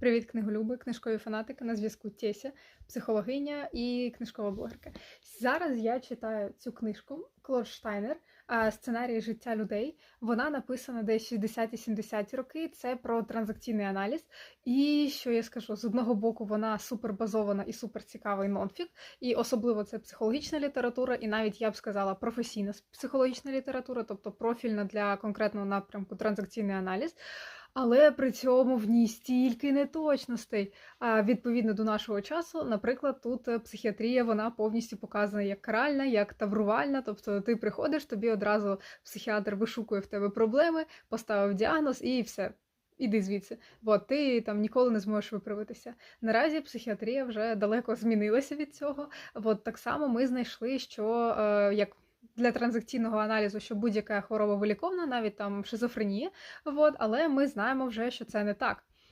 Привіт, книголюби, книжкові фанатики на зв'язку Теся, психологиня і книжкова блогерка. Зараз я читаю цю книжку Клод Штайнер Сценарії життя людей. Вона написана десь 60-70 роки. Це про транзакційний аналіз. І що я скажу, з одного боку, вона супер базована і супер цікавий нонфік, і особливо це психологічна література, і навіть я б сказала професійна психологічна література, тобто профільна для конкретного напрямку транзакційний аналіз. Але при цьому в ній стільки неточностей. А відповідно до нашого часу, наприклад, тут е, психіатрія вона повністю показана як каральна, як таврувальна. Тобто ти приходиш, тобі одразу психіатр вишукує в тебе проблеми, поставив діагноз і все. Іди звідси, От, ти там ніколи не зможеш виправитися. Наразі психіатрія вже далеко змінилася від цього. От так само ми знайшли, що е, як для транзакційного аналізу, що будь-яка хвороба виліковна, навіть там шизофренія. От, але ми знаємо вже, що це не так.